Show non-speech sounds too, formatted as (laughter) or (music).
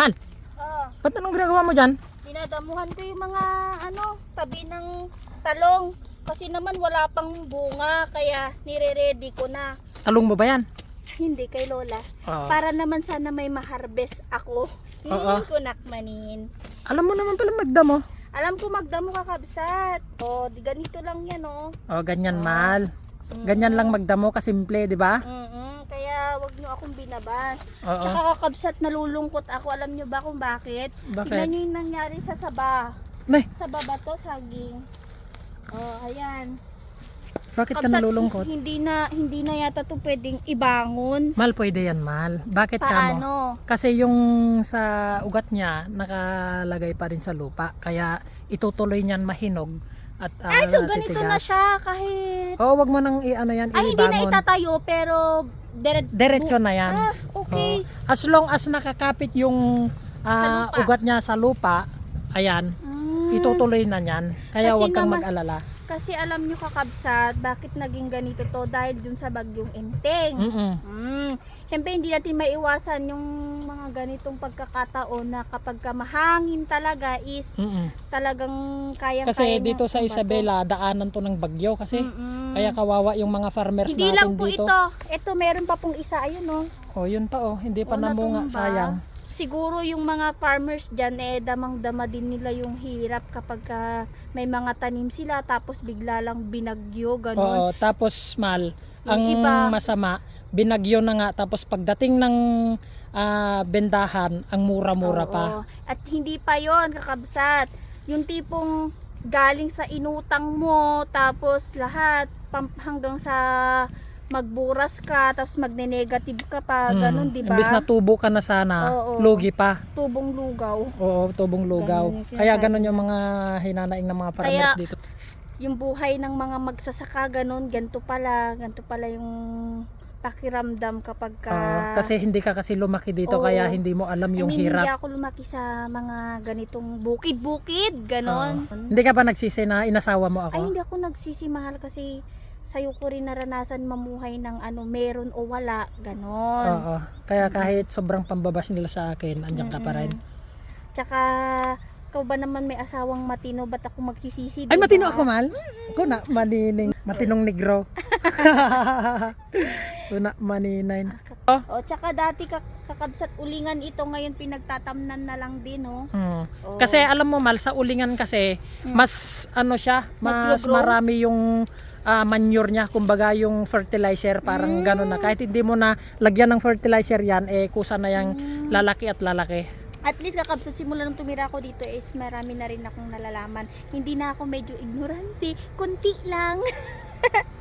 Mal, Oh, ba't anong ginagawa mo dyan? dinadamuhan ko yung mga ano, tabi ng talong. Kasi naman wala pang bunga, kaya nire-ready ko na. Talong mo ba yan? Hindi kay Lola. Oo. Para naman sana may ma-harvest ako. Oo. Hindi ko nakmanin. Alam mo naman pala magdamo. Alam ko magdamo kakabsat. O, di ganito lang yan oh. O, ganyan mal. Ganyan lang magdamo kasimple, di ba? Nyo akong binabas. Oo. Tsaka kakabsat nalulungkot ako. Alam nyo ba kung bakit? Bakit? Tingnan nyo yung nangyari sa saba. Nay, Sa baba to, saging. Oh, ayan. bakit ka Kabsat, nalulungkot? Hindi na hindi na yata to pwedeng ibangon. Mal, pwede yan, Mal. Bakit ka mo? Paano? Kasi yung sa ugat niya, nakalagay pa rin sa lupa. Kaya itutuloy niyan mahinog at ah, Ay, so ganito na siya kahit Oo, wag mo nang i-ano yan, Ay, hindi na ibangon. itatayo pero dire Diretso na yan. Ah, okay. Oo. As long as nakakapit yung lupa. ugat niya sa lupa, ayan, Ah, itutuloy na niyan. Kaya Kasi wag kang mag-alala. kasi alam nyo kakabsat, bakit naging ganito to dahil dun sa bagyong enteng. Mm-mm. Mm. Siyempre hindi natin maiwasan yung mga ganitong pagkakataon na kapag ka mahangin talaga is Mm-mm. talagang kaya Kasi dito sa Isabela, daanan to ng bagyo kasi. Kaya kawawa yung mga farmers hindi natin lang po dito. ito. Ito meron pa pong isa ayun oh. Oh, yun pa oh, hindi pa Oh, namunga, natumba. sayang. Siguro yung mga farmers dyan eh damang-dama din nila yung hirap kapag ka may mga tanim sila tapos bigla lang binagyo ganun. Oo, tapos mal, ang iba- masama, binagyo na nga tapos pagdating ng ah, bendahan, ang mura-mura Oo. pa. At hindi pa yon kakabsat. Yung tipong galing sa inutang mo tapos lahat hanggang sa magburas ka tapos magne-negative ka pa Mm. ganun di ba? Imbis na tubo ka na sana, Oo. lugi pa. Tubong lugaw. Oo, tubong lugaw. Ganun. Kaya ganun yung mga hinanaing ng mga farmers Kaya- dito. Yung buhay ng mga magsasaka ganun, ganito pala, ganito pala yung pakiramdam kapag ka Oo, kasi hindi ka kasi lumaki dito Oo. kaya hindi mo alam I yung mean, hindi hirap. ako lumaki sa mga ganitong bukid-bukid, ganon. Oo. Hindi ka ba nagsisi na inasawa mo Ay, ako? hindi ako nagsisimahal kasi sa'yo ko rin naranasan mamuhay ng ano, meron o wala, ganon. Oo. Kaya kahit sobrang pambabas nila sa akin, andyan ka pa rin. Tsaka, ikaw ba naman may asawang matino, ba't ako magsisisi? Ay, diba? matino ako, mal. Ko na, manining. Matinong negro. Una, maninain. O, tsaka dati kak- kakabsat ulingan ito, ngayon pinagtatamnan na lang din, oh. Mm. Oo. Kasi alam mo mal, sa ulingan kasi, mas ano siya, mas Maglo-grow? marami yung ah, manure niya, kumbaga yung fertilizer, parang gano'n na. Kahit hindi mo na lagyan ng fertilizer yan, eh kusa na yung lalaki at lalaki. At least kakabsat simula nung tumira ako dito is marami na rin akong nalalaman. Hindi na ako medyo ignorante, kunti lang. (laughs)